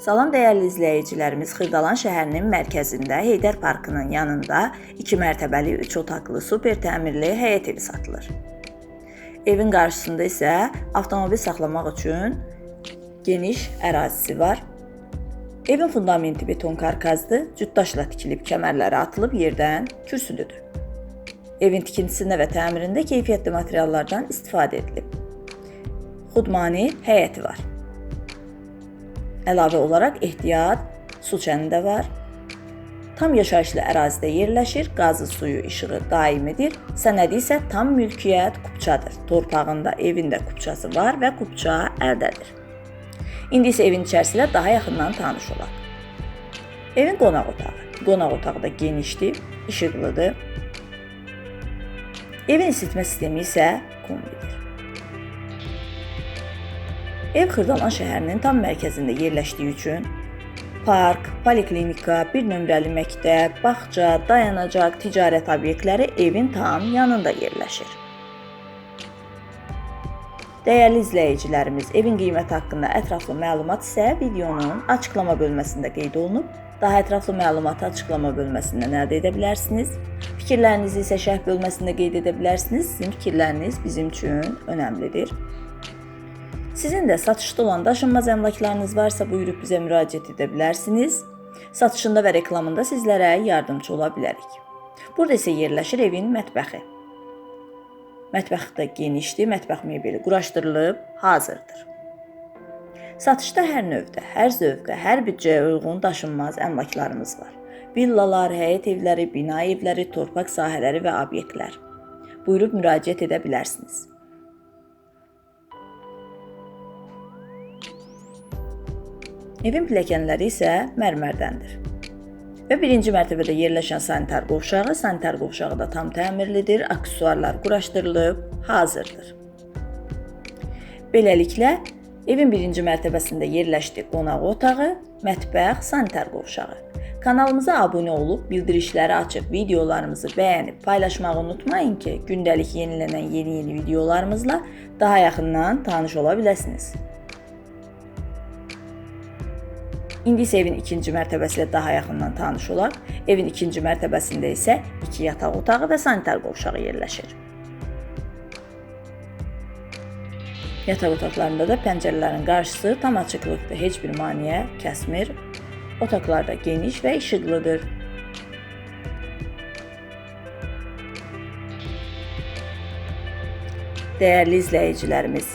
Salam dəyərli izləyicilərimiz, Xırdalan şəhərinin mərkəzində Heydər Parkının yanında 2 mərtəbəli 3 otaqlı super təmirli həyət evi satılır. Evin qarşısında isə avtomobil saxlamaq üçün geniş ərazisi var. Evin fundamenti beton karkazdır, cütdaşla tikilib, kəmərləri atılıb yerdən kürsülüdür. Evin tikintisində və təmirində keyfiyyətli materiallardan istifadə edilib. Xudmani həyəti var. Əlavə olaraq ehtiyat su çəni də var. Tam yaşayışlı ərazidə yerləşir, qazı, suyu, işığı daimidir. Sənədi isə tam mülkiyyət kupçadır. Torpağında, evində kupçası var və kupça əldədir. İndi isə evin içərisində daha yaxından tanış olaq. Evin qonaq otağı. Qonaq otağı da genişdir, işıqlıdır. Evin isitmə sistemi isə kombidir. Ev Xırdalan şəhərinin tam mərkəzində yerləşdiyi üçün park, poliklinika, bir nömrəli məktəb, bağça, dayanacaq, ticarət obyektləri evin tam yanında yerləşir. Dəyərli izləyicilərimiz, evin qiyməti haqqında ətraflı məlumat isə videonun açıqlama bölməsində qeyd olunub. Daha ətraflı məlumatı açıqlama bölməsindən əldə edə bilərsiniz. Fikirlərinizi isə şərh bölməsində qeyd edə bilərsiniz. Sizin fikirləriniz bizim üçün önəmlidir. Sizin də satışda olan daşınmaz əmlaklarınız varsa buyurub bizə müraciət edə bilərsiniz. Satışında və reklamında sizlərə yardımçı ola bilərik. Burada isə yerləşir evin mətbəxi. Mətbəx də genişdir, mətbəx mebeli quraşdırılıb hazırdır. Satışda hər növdə, hər zövqə, hər büdcəyə uyğun daşınmaz əmlaklarımız var. Villalar, həyət evləri, bina evləri, torpaq sahələri və obyektlər. Buyurub müraciət edə bilərsiniz. Evin pilləkənləri isə mərmərdəndir. Və birinci mərtəbədə yerləşən sanitar qovşağı, sanitar qovşağı da tam təmirlidir, aksesuarlar quraşdırılıb, hazırdır. Beləliklə, evin birinci mərtəbəsində yerləşdi qonaq otağı, mətbəx, sanitar qovşağı. Kanalımıza abunə olub, bildirişləri açıb, videolarımızı bəyənib, paylaşmağı unutmayın ki, gündəlik yenilənən yeni-yeni videolarımızla daha yaxından tanış ola biləsiniz. İndi isə evin ikinci mərtəbəsi ilə daha yaxından tanış olaq. Evin ikinci mərtəbəsində isə 2 yataq otağı və sanitar qovşağı yerləşir. Yataq otaqlarında da pəncərələrin qarşısı tam açıqlıqdır, heç bir maneə kəsmir. Otaqlar da geniş və işıqlıdır. Dəyərli izləyicilərimiz,